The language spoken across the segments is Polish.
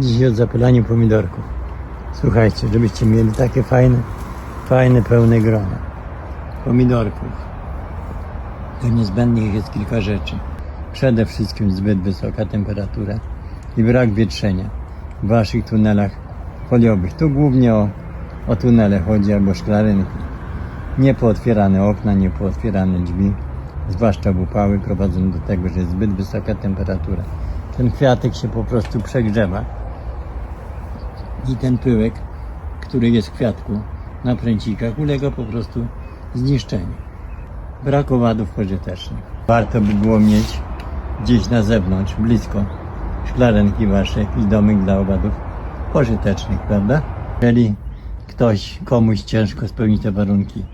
Dzisiaj od zapylania pomidorków. Słuchajcie, żebyście mieli takie fajne, fajne, pełne grona pomidorków. Do niezbędnych jest kilka rzeczy. Przede wszystkim zbyt wysoka temperatura i brak wietrzenia w waszych tunelach foliowych. Tu głównie o, o tunele chodzi albo szklarynki. Niepootwierane okna, niepootwierane drzwi, zwłaszcza w upały, prowadzą do tego, że jest zbyt wysoka temperatura. Ten kwiatek się po prostu przegrzewa i ten pyłek, który jest w kwiatku na pręcikach, ulega po prostu zniszczeniu. Brak owadów pożytecznych. Warto by było mieć gdzieś na zewnątrz, blisko szklarenki wasze, jakiś domek dla owadów pożytecznych, prawda? Jeżeli ktoś, komuś ciężko spełnić te warunki,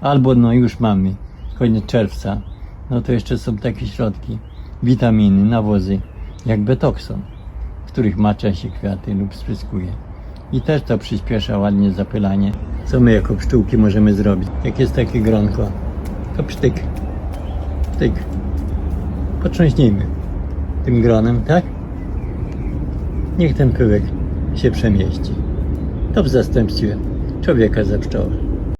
albo no już mamy, koniec czerwca, no to jeszcze są takie środki, witaminy, nawozy, jak betokson, których macza się kwiaty lub spryskuje. I też to przyspiesza ładnie zapylanie. Co my jako pszczółki możemy zrobić? Jak jest takie gronko, to psztyk, psztyk. Potrząśnijmy tym gronem, tak? Niech ten pyłek się przemieści. To w zastępstwie człowieka za pszczołę.